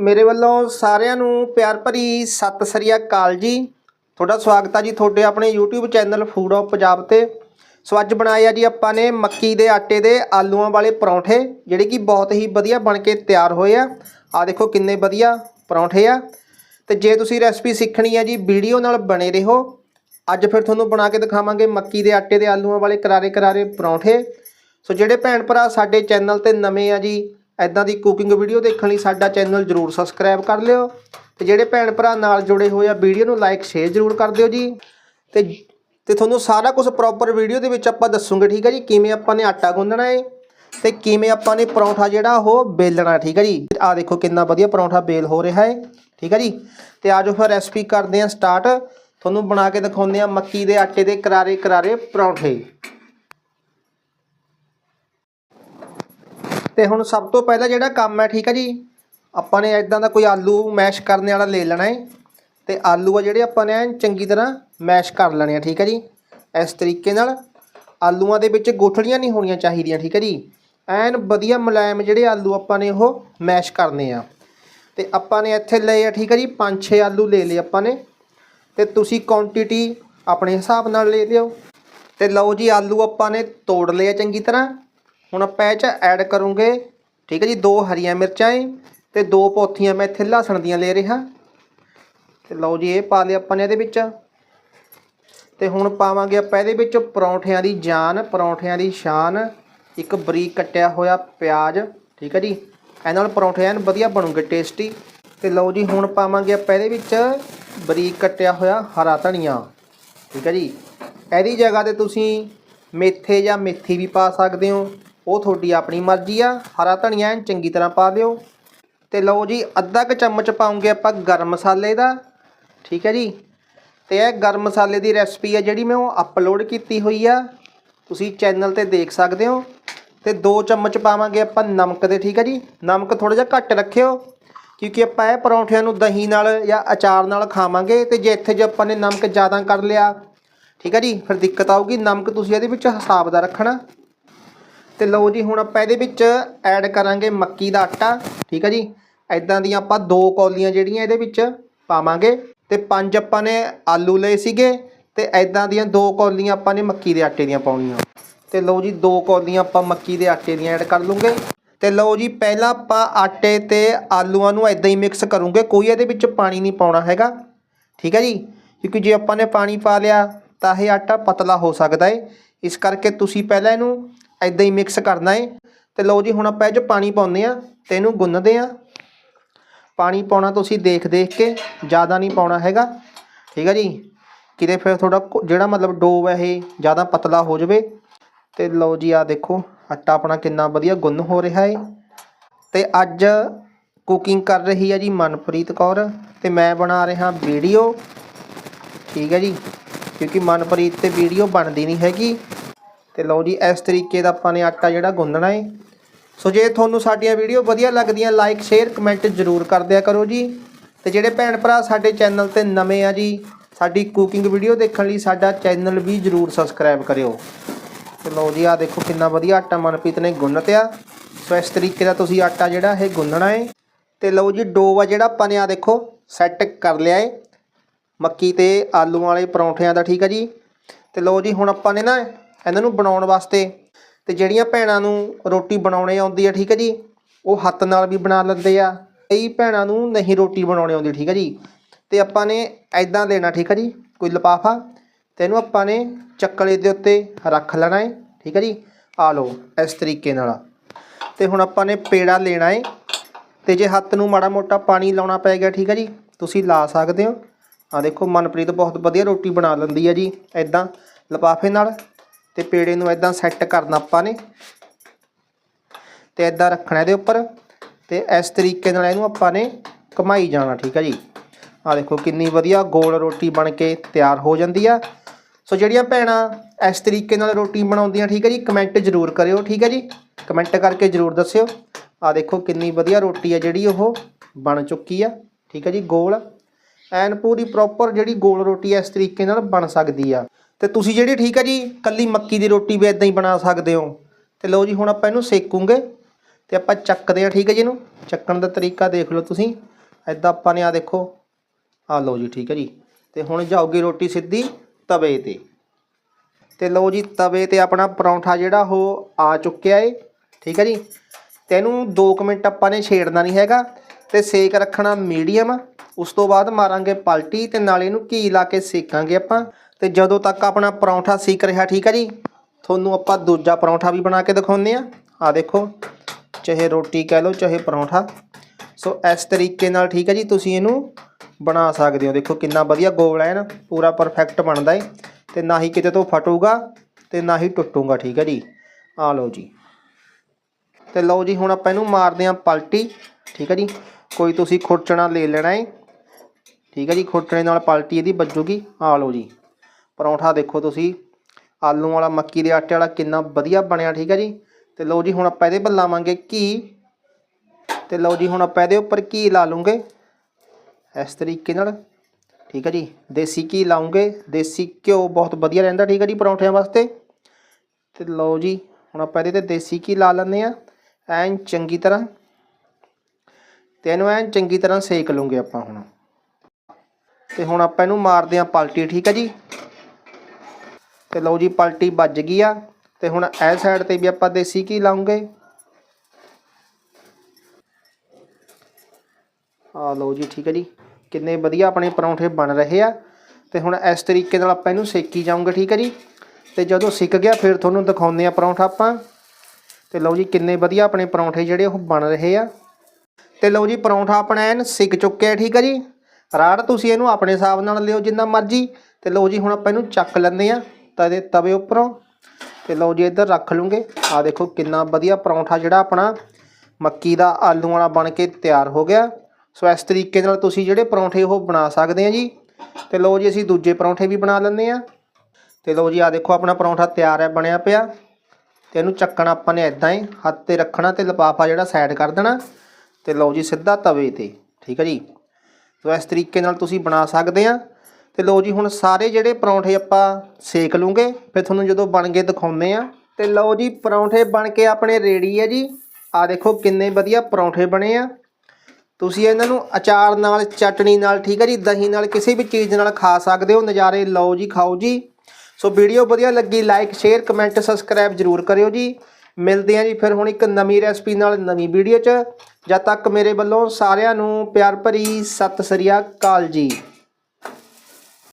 ਮੇਰੇ ਵੱਲੋਂ ਸਾਰਿਆਂ ਨੂੰ ਪਿਆਰ ਭਰੀ ਸਤਿ ਸ੍ਰੀ ਅਕਾਲ ਜੀ। ਤੁਹਾਡਾ ਸਵਾਗਤ ਹੈ ਜੀ ਤੁਹਾਡੇ ਆਪਣੇ YouTube channel food of Punjab ਤੇ। ਸੋ ਅੱਜ ਬਣਾਏ ਆ ਜੀ ਆਪਾਂ ਨੇ ਮੱਕੀ ਦੇ ਆਟੇ ਦੇ ਆਲੂਆਂ ਵਾਲੇ ਪਰੌਂਠੇ, ਜਿਹੜੇ ਕਿ ਬਹੁਤ ਹੀ ਵਧੀਆ ਬਣ ਕੇ ਤਿਆਰ ਹੋਏ ਆ। ਆ ਦੇਖੋ ਕਿੰਨੇ ਵਧੀਆ ਪਰੌਂਠੇ ਆ। ਤੇ ਜੇ ਤੁਸੀਂ ਰੈਸਪੀ ਸਿੱਖਣੀ ਹੈ ਜੀ ਵੀਡੀਓ ਨਾਲ ਬਣੇ ਰਹੋ। ਅੱਜ ਫਿਰ ਤੁਹਾਨੂੰ ਬਣਾ ਕੇ ਦਿਖਾਵਾਂਗੇ ਮੱਕੀ ਦੇ ਆਟੇ ਦੇ ਆਲੂਆਂ ਵਾਲੇ ਕਰਾਰੇ ਕਰਾਰੇ ਪਰੌਂਠੇ। ਸੋ ਜਿਹੜੇ ਭੈਣ ਭਰਾ ਸਾਡੇ ਚੈਨਲ ਤੇ ਨਵੇਂ ਆ ਜੀ ਐਦਾਂ ਦੀ ਕੁਕਿੰਗ ਵੀਡੀਓ ਦੇਖਣ ਲਈ ਸਾਡਾ ਚੈਨਲ ਜਰੂਰ ਸਬਸਕ੍ਰਾਈਬ ਕਰ ਲਿਓ ਤੇ ਜਿਹੜੇ ਭੈਣ ਭਰਾ ਨਾਲ ਜੁੜੇ ਹੋਏ ਆ ਵੀਡੀਓ ਨੂੰ ਲਾਈਕ ਸ਼ੇਅਰ ਜਰੂਰ ਕਰ ਦਿਓ ਜੀ। ਤੇ ਤੇ ਤੁਹਾਨੂੰ ਸਾਰਾ ਕੁਝ ਪ੍ਰੋਪਰ ਵੀਡੀਓ ਦੇ ਵਿੱਚ ਆਪਾਂ ਦੱਸੂਗੇ, ਠੀਕ ਹੈ ਜੀ? ਕਿਵੇਂ ਆਪਾਂ ਨੇ ਆਟਾ ਗੁੰਨਣਾ ਹੈ ਤੇ ਕਿਵੇਂ ਆਪਾਂ ਨੇ ਪਰੌਂਠਾ ਜਿਹੜਾ ਉਹ ਬੇਲਣਾ, ਠੀਕ ਹੈ ਜੀ? ਆ ਦੇਖੋ ਕਿੰਨਾ ਵਧੀਆ ਪਰੌਂਠਾ ਬੇਲ ਹੋ ਰਿਹਾ ਹੈ ਠੀਕ ਹੈ ਜੀ? ਤੇ ਆਜੋ ਫਿਰ ਰੈਸਪੀ ਕਰਦੇ ਹਾਂ ਸਟਾਰਟ ਤੁਹਾਨੂੰ ਬਣਾ ਕੇ ਦਿਖਾਉਂਦੇ ਹਾਂ ਮੱਕੀ ਦੇ ਆਟੇ ਦੇ ਕਰਾਰੇ ਕਰਾਰੇ ਪਰੌਂਠੇ। ਤੇ ਹੁਣ ਸਭ ਤੋਂ ਪਹਿਲਾਂ ਜਿਹੜਾ ਕੰਮ ਹੈ, ਠੀਕ ਹੈ ਜੀ? ਆਪਾਂ ਨੇ ਇਦਾਂ ਦਾ ਕੋਈ ਆਲੂ ਮੈਸ਼ ਕਰਨ ਵਾਲਾ ਲੈ ਲੈਣਾ ਹੈ ਤੇ ਆਲੂ ਆ ਜਿਹੜੇ ਆਪਾਂ ਨੇ ਚੰਗੀ ਤਰ੍ਹਾਂ ਮੈਸ਼ ਕਰ ਲੈਣੇ ਆ, ਠੀਕ ਹੈ ਜੀ? ਇਸ ਤਰੀਕੇ ਨਾਲ ਆਲੂਆਂ ਦੇ ਵਿੱਚ ਗੋਠੜੀਆਂ ਨਹੀਂ ਹੋਣੀਆਂ ਚਾਹੀਦੀਆਂ, ਠੀਕ ਹੈ ਜੀ? ਐਨ ਵਧੀਆ ਮੁਲਾਇਮ ਜਿਹੜੇ ਆਲੂ ਆਪਾਂ ਨੇ ਉਹ ਮੈਸ਼ ਕਰਨੇ ਆ। ਤੇ ਆਪਾਂ ਨੇ ਇੱਥੇ ਲਏ ਆ, ਠੀਕ ਹੈ ਜੀ? 5-6 ਆਲੂ ਲੈ ਲਏ ਆਪਾਂ ਨੇ। ਤੇ ਤੁਸੀਂ ਕੁਆਂਟੀਟੀ ਆਪਣੇ ਹਿਸਾਬ ਨਾਲ ਲੈ ਲਿਓ। ਤੇ ਲਓ ਜੀ, ਆਲੂ ਆਪਾਂ ਨੇ ਤੋੜ ਲਏ ਆ ਚੰਗੀ ਤਰ੍ਹਾਂ। ਹੁਣ ਆਪਾਂ ਇਹ 'ਚ ਐਡ ਕਰੂੰਗੇ, ਠੀਕ ਹੈ ਜੀ, ਦੋ ਹਰੀਆਂ ਮਿਰਚਾਂ ਏ ਤੇ ਦੋ ਪੋਥੀਆਂ ਮੈਂ ਇੱਥੇ ਲਸਣ ਦੀਆਂ ਲੈ ਰਿਹਾ। ਤੇ ਲਓ ਜੀ, ਇਹ ਪਾ ਲਿਆ ਆਪਾਂ ਨੇ ਇਹਦੇ ਵਿੱਚ। ਤੇ ਹੁਣ ਪਾਵਾਂਗੇ ਆਪਾਂ ਇਹਦੇ ਵਿੱਚ ਪਰੌਂਠਿਆਂ ਦੀ ਜਾਨ, ਪਰੌਂਠਿਆਂ ਦੀ ਸ਼ਾਨ। ਇੱਕ ਬਰੀਕ ਕੱਟਿਆ ਹੋਇਆ ਪਿਆਜ਼, ਠੀਕ ਹੈ ਜੀ। ਇਹ ਨਾਲ ਪਰੌਂਠੇ ਐਨ ਵਧੀਆ ਬਣੂਗੇ ਟੇਸਟੀ ਤੇ ਲਓ ਜੀ, ਹੁਣ ਪਾਵਾਂਗੇ ਆਪਾਂ ਇਹਦੇ ਵਿੱਚ ਬਰੀਕ ਕੱਟਿਆ ਹੋਇਆ ਹਰਾ ਧਨੀਆ, ਠੀਕ ਹੈ ਜੀ। ਇਹਦੀ ਜਗ੍ਹਾ ਤੇ ਤੁਸੀਂ ਮੇਥੇ ਜਾਂ ਮੇਥੀ ਵੀ ਪਾ ਸਕਦੇ ਹੋ। ਉਹ ਤੁਹਾਡੀ ਆਪਣੀ ਮਰਜ਼ੀ ਆ। ਹਰਾ ਧਨੀਆ ਐਨ ਚੰਗੀ ਤਰ੍ਹਾਂ ਪਾ ਦਿਓ। ਤੇ ਲਓ ਜੀ, ਅੱਧਾ ਕੁ ਚਮਚ ਪਾਉਂਗੇ ਆਪਾਂ ਗਰਮ ਮਸਾਲੇ ਦਾ। ਠੀਕ ਹੈ ਜੀ? ਤੇ ਇਹ ਗਰਮ ਮਸਾਲੇ ਦੀ ਰੈਸਪੀ ਆ ਜਿਹੜੀ ਮੈਂ ਉਹ ਅਪਲੋਡ ਕੀਤੀ ਹੋਈ ਆ। ਤੁਸੀਂ ਚੈਨਲ ਤੇ ਦੇਖ ਸਕਦੇ ਹੋ। ਤੇ 2 ਚਮਚ ਪਾਵਾਂਗੇ ਆਪਾਂ ਨਮਕ ਦੇ, ਠੀਕ ਹੈ ਜੀ? ਨਮਕ ਥੋੜਾ ਜਿਹਾ ਘੱਟ ਰੱਖਿਓ, ਕਿਉਂਕਿ ਆਪਾਂ ਇਹ ਪਰੌਂਠਿਆਂ ਨੂੰ ਦਹੀਂ ਨਾਲ ਜਾਂ ਅਚਾਰ ਨਾਲ ਖਾਵਾਂਗੇ। ਤੇ ਜੇ ਇੱਥੇ ਜੇ ਆਪਾਂ ਨੇ ਨਮਕ ਜ਼ਿਆਦਾ ਕਰ ਲਿਆ, ਠੀਕ ਹੈ ਜੀ? ਫਿਰ ਦਿੱਕਤ ਆਊਗੀ, ਨਮਕ ਤੁਸੀਂ ਇਹਦੇ ਵਿੱਚ ਹਿਸਾਬ ਦਾ ਰੱਖਣਾ। ਤੇ ਲਓ ਜੀ, ਹੁਣ ਆਪਾਂ ਇਹਦੇ ਵਿੱਚ ਐਡ ਕਰਾਂਗੇ ਮੱਕੀ ਦਾ ਆਟਾ, ਠੀਕ ਹੈ ਜੀ? ਐਦਾਂ ਦੀਆਂ ਆਪਾਂ ਦੋ ਕੌਲੀਆਂ ਜਿਹੜੀਆਂ ਇਹਦੇ ਵਿੱਚ ਪਾਵਾਂਗੇ ਤੇ ਪੰਜ ਆਪਾਂ ਨੇ ਆਲੂ ਲਏ ਸੀਗੇ ਤੇ ਐਦਾਂ ਦੀਆਂ ਦੋ ਕੌਲੀਆਂ ਆਪਾਂ ਨੇ ਮੱਕੀ ਦੇ ਆਟੇ ਦੀਆਂ ਪਾਉਣੀਆਂ। ਤੇ ਲਓ ਜੀ, ਦੋ ਕੌਲੀਆਂ ਆਪਾਂ ਮੱਕੀ ਦੇ ਆਟੇ ਦੀਆਂ ਐਡ ਕਰ ਲੂੰਗੇ। ਤੇ ਲਓ ਜੀ, ਪਹਿਲਾਂ ਆਪਾਂ ਆਟੇ ਤੇ ਆਲੂਆਂ ਨੂੰ ਐਦਾਂ ਹੀ ਮਿਕਸ ਕਰੂੰਗੇ, ਕੋਈ ਇਹਦੇ ਵਿੱਚ ਪਾਣੀ ਨਹੀਂ ਪਾਉਣਾ ਹੈਗਾ, ਠੀਕ ਹੈ ਜੀ? ਕਿਉਂਕਿ ਜੇ ਆਪਾਂ ਨੇ ਪਾਣੀ ਪਾ ਲਿਆ ਤਾਂ ਇਹ ਆਟਾ ਪਤਲਾ ਹੋ ਸਕਦਾ ਹੈ ਇਸ ਕਰਕੇ ਤੁਸੀਂ ਪਹਿਲਾਂ ਇਹਨੂੰ ਐਦਾਂ ਹੀ ਮਿਕਸ ਕਰਨਾ ਹੈ ਤੇ ਲਓ ਜੀ, ਹੁਣ ਆਪਾਂ ਇਹ 'ਚ ਪਾਣੀ ਪਾਉਂਦੇ ਆ ਤੇ ਇਹਨੂੰ ਗੁੰਨਦੇ ਆ ਪਾਣੀ ਪਾਉਣਾ ਤੁਸੀਂ ਦੇਖ ਦੇਖ ਕੇ, ਜ਼ਿਆਦਾ ਨਹੀਂ ਪਾਉਣਾ ਹੈਗਾ। ਠੀਕ ਹੈ ਜੀ? ਕਿਤੇ ਫਿਰ ਥੋੜਾ ਜਿਹੜਾ ਮਤਲਬ ਡੋਵ ਹੈ ਇਹ, ਜ਼ਿਆਦਾ ਪਤਲਾ ਹੋ ਜਾਵੇ। ਤੇ ਲਓ ਜੀ ਆ ਦੇਖੋ, ਆਟਾ ਆਪਣਾ ਕਿੰਨਾ ਵਧੀਆ ਗੁੰਨ ਹੋ ਰਿਹਾ ਹੈ ਤੇ ਅੱਜ ਕੁਕਿੰਗ ਕਰ ਰਹੀ ਹੈ ਜੀ ਮਨਪ੍ਰੀਤ ਕੌਰ ਤੇ ਮੈਂ ਬਣਾ ਰਿਹਾ ਵੀਡੀਓ। ਠੀਕ ਹੈ ਜੀ? ਕਿਉਂਕਿ ਮਨਪ੍ਰੀਤ ਤੇ ਵੀਡੀਓ ਬਣਦੀ ਨਹੀਂ ਹੈਗੀ। ਤੇ ਲਓ ਜੀ, ਇਸ ਤਰੀਕੇ ਦਾ ਆਪਾਂ ਨੇ ਆਟਾ ਜਿਹੜਾ ਗੁੰਨਣਾ ਹੈ ਸੋ ਜੇ ਤੁਹਾਨੂੰ ਸਾਡੀਆਂ ਵੀਡੀਓ ਵਧੀਆ ਲੱਗਦੀਆਂ ਲਾਈਕ ਸ਼ੇਅਰ ਕਮੈਂਟ ਜ਼ਰੂਰ ਕਰ ਦਿਆ ਕਰੋ ਜੀ। ਤੇ ਜਿਹੜੇ ਭੈਣ ਭਰਾ ਸਾਡੇ ਚੈਨਲ ਤੇ ਨਵੇਂ ਆ ਜੀ, ਸਾਡੀ ਕੁਕਿੰਗ ਵੀਡੀਓ ਦੇਖਣ ਲਈ ਸਾਡਾ ਚੈਨਲ ਵੀ ਜ਼ਰੂਰ ਸਬਸਕ੍ਰਾਈਬ ਕਰਿਓ। ਤੇ ਲਓ ਜੀ ਆ ਦੇਖੋ ਕਿੰਨਾ ਵਧੀਆ ਆਟਾ ਮਨਪ੍ਰੀਤ ਨੇ ਗੁੰਨਤਿਆ ਸੋ ਇਸ ਤਰੀਕੇ ਦਾ ਤੁਸੀਂ ਆਟਾ ਜਿਹੜਾ ਇਹ ਗੁੰਨਣਾ ਹੈ ਤੇ ਲਓ ਜੀ ਡੋ ਆ ਜਿਹੜਾ ਆਪਾਂ ਨੇ ਆ ਦੇਖੋ ਸੈੱਟ ਕਰ ਲਿਆ ਹੈ ਮੱਕੀ ਤੇ ਆਲੂ ਵਾਲੇ ਪਰੌਂਠਿਆਂ ਦਾ, ਠੀਕ ਹੈ ਜੀ। ਤੇ ਲਓ ਜੀ, ਹੁਣ ਆਪਾਂ ਨੇ ਨਾ ਇਹਨਾਂ ਨੂੰ ਬਣਾਉਣ ਵਾਸਤੇ। ਤੇ ਜਿਹੜੀਆਂ ਭੈਣਾਂ ਨੂੰ ਰੋਟੀ ਬਣਾਉਣੇ ਆਉਂਦੀ ਹੈ ਠੀਕ ਹੈ ਜੀ, ਉਹ ਹੱਥ ਨਾਲ ਵੀ ਬਣਾ ਲੈਂਦੇ ਆ। ਕਈ ਭੈਣਾਂ ਨੂੰ ਨਹੀਂ ਰੋਟੀ ਬਣਾਉਣੀ ਆਉਂਦੀ, ਠੀਕ ਹੈ ਜੀ। ਤੇ ਆਪਾਂ ਨੇ ਐਦਾਂ ਲੈਣਾ ਠੀਕ ਹੈ ਜੀ, ਕੋਈ ਲਿਫਾਫਾ। ਤੇ ਇਹਨੂੰ ਆਪਾਂ ਨੇ ਚੱਕਲੇ ਦੇ ਉੱਤੇ ਰੱਖ ਲੈਣਾ ਹੈ ਠੀਕ ਹੈ ਜੀ। ਆ ਲਓ, ਇਸ ਤਰੀਕੇ ਨਾਲ। ਤੇ ਹੁਣ ਆਪਾਂ ਨੇ ਪੇੜਾ ਲੈਣਾ ਹੈ ਤੇ ਜੇ ਹੱਥ ਨੂੰ ਮਾੜਾ ਮੋਟਾ ਪਾਣੀ ਲਾਉਣਾ ਪੈ ਗਿਆ, ਠੀਕ ਹੈ ਜੀ, ਤੁਸੀਂ ਲਾ ਸਕਦੇ ਹੋ। ਆ ਦੇਖੋ, ਮਨਪ੍ਰੀਤ ਬਹੁਤ ਵਧੀਆ ਰੋਟੀ ਬਣਾ ਲੈਂਦੀ ਹੈ ਜੀ ਐਦਾਂ ਲਿਫਾਫੇ ਨਾਲ। ਤੇ ਪੇੜੇ ਨੂੰ ਐਦਾਂ ਸੈੱਟ ਕਰਨਾ ਆਪਾਂ ਨੇ। ਤੇ ਐਦਾਂ ਰੱਖਣਾ ਇਹਦੇ ਉੱਪਰ। ਤੇ ਇਸ ਤਰੀਕੇ ਨਾਲ ਇਹਨੂੰ ਆਪਾਂ ਨੇ ਘਮਾਈ ਜਾਣਾ, ਠੀਕ ਹੈ ਜੀ। ਆ ਦੇਖੋ ਕਿੰਨੀ ਵਧੀਆ ਗੋਲ ਰੋਟੀ ਬਣ ਕੇ ਤਿਆਰ ਹੋ ਜਾਂਦੀ ਆ। ਸੋ ਜਿਹੜੀਆਂ ਭੈਣਾਂ ਇਸ ਤਰੀਕੇ ਨਾਲ ਰੋਟੀ ਬਣਾਉਂਦੀਆਂ, ਠੀਕ ਹੈ ਜੀ ਕਮੈਂਟ ਜ਼ਰੂਰ ਕਰਿਓ, ਠੀਕ ਹੈ ਜੀ। ਕਮੈਂਟ ਕਰਕੇ ਜ਼ਰੂਰ ਦੱਸਿਓ। ਆ ਦੇਖੋ ਕਿੰਨੀ ਵਧੀਆ ਰੋਟੀ ਆ ਜਿਹੜੀ ਉਹ ਬਣ ਚੁੱਕੀ ਆ, ਠੀਕ ਹੈ ਜੀ, ਗੋਲ। ਐਨ ਪੂਰੀ ਪ੍ਰੋਪਰ ਜਿਹੜੀ ਗੋਲ ਰੋਟੀ ਇਸ ਤਰੀਕੇ ਨਾਲ ਬਣ ਸਕਦੀ ਆ। ਤੇ ਤੁਸੀਂ ਜਿਹੜੀ ਠੀਕ ਹੈ ਜੀ, ਕੱਲੀ ਮੱਕੀ ਦੀ ਰੋਟੀ ਵੀ ਇਦਾਂ ਹੀ ਬਣਾ ਸਕਦੇ ਹੋ। ਤੇ ਲਓ ਜੀ, ਹੁਣ ਆਪਾਂ ਇਹਨੂੰ ਸੇਕੂਗੇ ਤੇ ਆਪਾਂ ਚੱਕਦੇ ਆ, ਠੀਕ ਹੈ ਜੀ ਇਹਨੂੰ? ਚੱਕਣ ਦਾ ਤਰੀਕਾ ਦੇਖ ਲਓ ਤੁਸੀਂ। ਐਦਾਂ ਆਪਾਂ ਨੇ ਆ ਦੇਖੋ ਆ ਲਓ ਜੀ, ਠੀਕ ਹੈ ਜੀ। ਤੇ ਹੁਣ ਜਾਊਗੀ ਰੋਟੀ ਸਿੱਧੀ ਤਵੇ ਤੇ। ਤੇ ਲਓ ਜੀ, ਤਵੇ ਤੇ ਆਪਣਾ ਪਰੌਂਠਾ ਜਿਹੜਾ ਉਹ ਆ ਚੁੱਕਿਆ ਏ, ਠੀਕ ਹੈ ਜੀ। ਤੇ ਇਹਨੂੰ 2 ਮਿੰਟ ਆਪਾਂ ਨੇ ਛੇੜਨਾ ਨਹੀਂ ਹੈਗਾ ਤੇ ਸੇਕ ਰੱਖਣਾ ਮੀਡੀਅਮ। ਉਸ ਤੋਂ ਬਾਅਦ ਮਾਰਾਂਗੇ ਪਲਟੀ ਤੇ ਨਾਲੇ ਇਹਨੂੰ ਘੀ ਲਾ ਕੇ ਸੇਕਾਂਗੇ ਆਪਾਂ। ਤੇ ਜਦੋਂ ਤੱਕ ਆਪਣਾ ਪਰੌਂਠਾ ਸੇਕ ਰਿਹਾ, ਠੀਕ ਹੈ ਜੀ? ਤੁਹਾਨੂੰ ਆਪਾਂ ਦੂਜਾ ਪਰੌਂਠਾ ਵੀ ਬਣਾ ਕੇ ਦਿਖਾਉਂਦੇ ਆ ਆ ਦੇਖੋ, ਚਾਹੇ ਰੋਟੀ ਕਹਿ ਲਓ, ਚਾਹੇ ਪਰੌਂਠਾ। ਸੋ ਇਸ ਤਰੀਕੇ ਨਾਲ, ਠੀਕ ਹੈ ਜੀ, ਤੁਸੀਂ ਇਹਨੂੰ ਬਣਾ ਸਕਦੇ ਹੋ। ਦੇਖੋ ਕਿੰਨਾ ਵਧੀਆ ਗੋਲ ਹੈ ਨਾ, ਪੂਰਾ ਪਰਫੈਕਟ ਬਣਦਾ ਹੈ ਤੇ ਨਾ ਹੀ ਕਿਤੇ ਤੋਂ ਫਟੂਗਾ ਤੇ ਨਾ ਹੀ ਟੁੱਟੂਗਾ, ਠੀਕ ਹੈ ਜੀ। ਆ ਲਓ ਜੀ। ਤੇ ਲਓ ਜੀ, ਹੁਣ ਆਪਾਂ ਇਹਨੂੰ ਮਾਰਦੇ ਹਾਂ ਪਲਟੀ, ਠੀਕ ਹੈ ਜੀ। ਕੋਈ ਤੁਸੀਂ ਖੁਰਚਣਾ ਲੈ ਲੈਣਾ ਹੈ ਠੀਕ ਹੈ ਜੀ, ਖੁਰਚਣੇ ਨਾਲ ਪਲਟੀ ਇਹਦੀ ਵੱਜੂਗੀ। ਆ ਲਓ ਜੀ। ਪਰੌਂਠਾ ਦੇਖੋ ਤੁਸੀਂ। ਆਲੂ ਵਾਲਾ, ਮੱਕੀ ਦੇ ਆਟੇ ਵਾਲਾ ਕਿੰਨਾ ਵਧੀਆ ਬਣਿਆ, ਠੀਕ ਹੈ ਜੀ। ਤੇ ਲਓ ਜੀ ਹੁਣ ਆਪਾਂ ਇਹਦੇ ਪਰ ਲਾਵਾਂਗੇ ਘੀ। ਤੇ ਲਓ ਜੀ ਹੁਣ ਆਪਾਂ ਇਹਦੇ ਉੱਪਰ ਘੀ ਲਾ ਲੂੰਗੇ। ਇਸ ਤਰੀਕੇ ਨਾਲ, ਠੀਕ ਹੈ ਜੀ। ਦੇਸੀ ਘੀ ਲਾਉਂਗੇ। ਦੇਸੀ ਘਿਓ ਬਹੁਤ ਵਧੀਆ ਰਹਿੰਦਾ, ਠੀਕ ਹੈ ਜੀ, ਪਰੌਂਠਿਆਂ ਵਾਸਤੇ। ਤੇ ਲਓ ਜੀ, ਹੁਣ ਆਪਾਂ ਇਹਦੇ ਤੇ ਦੇਸੀ ਘੀ ਲਾ ਲੈਂਦੇ ਆ ਐਨ ਚੰਗੀ ਤਰ੍ਹਾਂ। ਤੇ ਇਹਨੂੰ ਐਨ ਚੰਗੀ ਤਰ੍ਹਾਂ ਸੇਕ ਲੂੰਗੇ ਆਪਾਂ ਹੁਣ। ਤੇ ਹੁਣ ਆਪਾਂ ਇਹਨੂੰ ਮਾਰਦੇ ਆ ਪਲਟੀ, ਠੀਕ ਹੈ ਜੀ। ਤੇ ਲਓ ਜੀ, ਪਲਟੀ ਵੱਜ ਗਈ ਆ। ਤੇ ਹੁਣ ਇਹ ਸਾਈਡ ਤੇ ਵੀ ਆਪਾਂ ਦੇਸੀ ਘੀ ਲਾਉਂਗੇ। ਆ ਲਓ ਜੀ, ਠੀਕ ਹੈ ਜੀ। ਕਿੰਨੇ ਵਧੀਆ ਆਪਣੇ ਪਰੌਂਠੇ ਬਣ ਰਹੇ ਆ। ਤੇ ਹੁਣ ਇਸ ਤਰੀਕੇ ਨਾਲ ਆਪਾਂ ਇਹਨੂੰ ਸੇਕੀ ਜਾਵਾਂਗੇ ਠੀਕ ਹੈ ਜੀ। ਤੇ ਜਦੋਂ ਸਿੱਕ ਗਿਆ, ਫਿਰ ਤੁਹਾਨੂੰ ਦਿਖਾਉਂਦੇ ਆ ਪਰੌਂਠਾ ਆਪਾਂ। ਤੇ ਲਓ ਜੀ, ਕਿੰਨੇ ਵਧੀਆ ਆਪਣੇ ਪਰੌਂਠੇ ਜਿਹੜੇ ਉਹ ਬਣ ਰਹੇ ਆ। ਤੇ ਲਓ ਜੀ, ਪਰੌਂਠਾ ਆਪਣਾ ਐਨ ਸਿੱਕ ਚੁੱਕਿਆ, ਠੀਕ ਹੈ ਜੀ। ਰਾੜ ਤੁਸੀਂ ਇਹਨੂੰ ਆਪਣੇ ਹਿਸਾਬ ਨਾਲ ਲਿਓ ਜਿੰਨਾ ਮਰਜ਼ੀ। ਤੇ ਲਓ ਜੀ, ਹੁਣ ਆਪਾਂ ਇਹਨੂੰ ਚੱਕ ਲੈਂਦੇ ਆ। ਤਵੇ ਤਵੇ ਉੱਪਰੋਂ। ਤੇ ਲਓ ਜੀ ਇੱਧਰ ਰੱਖ ਲੂੰਗੇ। ਆ ਦੇਖੋ ਕਿੰਨਾ ਵਧੀਆ ਪਰੌਂਠਾ ਜਿਹੜਾ ਆਪਣਾ ਮੱਕੀ ਦਾ ਆਲੂ ਵਾਲਾ ਬਣ ਕੇ ਤਿਆਰ ਹੋ ਗਿਆ। ਸੋ ਇਸ ਤਰੀਕੇ ਨਾਲ ਤੁਸੀਂ ਜਿਹੜੇ ਪਰੌਂਠੇ ਉਹ ਬਣਾ ਸਕਦੇ ਆ ਜੀ। ਤੇ ਲਓ ਜੀ ਅਸੀਂ ਦੂਜੇ ਪਰੌਂਠੇ ਵੀ ਬਣਾ ਲੈਂਦੇ ਆ। ਤੇ ਲਓ ਜੀ ਆ ਦੇਖੋ ਆਪਣਾ ਪਰੌਂਠਾ ਤਿਆਰ ਹੈ, ਬਣਿਆ ਪਿਆ। ਤੇ ਇਹਨੂੰ ਚੱਕਣਾ ਆਪਾਂ ਨੇ ਇਦਾਂ ਹੀ ਹੱਥ ਤੇ ਰੱਖਣਾ ਤੇ ਲਪਾਫਾ ਜਿਹੜਾ ਸਾਈਡ ਕਰ ਦੇਣਾ। ਤੇ ਲਓ ਜੀ ਸਿੱਧਾ ਤਵੇ ਤੇ, ਠੀਕ ਹੈ ਜੀ। ਸੋ ਇਸ ਤਰੀਕੇ ਨਾਲ ਤੁਸੀਂ ਬਣਾ ਸਕਦੇ ਆ। ਤੇ ਲਓ ਜੀ, ਹੁਣ ਸਾਰੇ ਜਿਹੜੇ ਪਰੌਂਠੇ ਆਪਾਂ ਸੇਕ ਲੂੰਗੇ, ਫਿਰ ਤੁਹਾਨੂੰ ਜਦੋਂ ਬਣ ਕੇ ਦਿਖਾਉਂਦੇ ਆ ਤੇ ਲਓ ਜੀ, ਪਰੌਂਠੇ ਬਣ ਕੇ ਆਪਣੇ ਰੈਡੀ ਹੈ ਜੀ। ਆ ਦੇਖੋ ਕਿੰਨੇ ਵਧੀਆ ਪਰੌਂਠੇ ਬਣੇ ਆ। ਤੁਸੀਂ ਇਹਨਾਂ ਨੂੰ ਅਚਾਰ ਨਾਲ, ਚਟਣੀ ਨਾਲ, ਠੀਕ ਹੈ ਜੀ, ਦਹੀਂ ਨਾਲ, ਕਿਸੇ ਵੀ ਚੀਜ਼ ਨਾਲ ਖਾ ਸਕਦੇ ਹੋ। ਨਜ਼ਾਰੇ ਲਓ ਜੀ, ਖਾਓ ਜੀ। ਸੋ ਵੀਡੀਓ ਵਧੀਆ ਲੱਗੀ ਲਾਈਕ ਸ਼ੇਅਰ ਕਮੈਂਟ ਸਬਸਕ੍ਰਾਈਬ ਜਰੂਰ ਕਰਿਓ ਜੀ। ਮਿਲਦੇ ਹਾਂ ਜੀ ਫਿਰ ਹੁਣ ਇੱਕ ਨਵੀਂ ਰੈਸਪੀ ਨਾਲ ਨਵੀਂ ਵੀਡੀਓ 'ਚ। ਜਦ ਤੱਕ ਮੇਰੇ ਵੱਲੋਂ ਸਾਰਿਆਂ ਨੂੰ ਪਿਆਰ ਭਰੀ ਸਤਿ ਸ੍ਰੀ ਅਕਾਲ ਜੀ।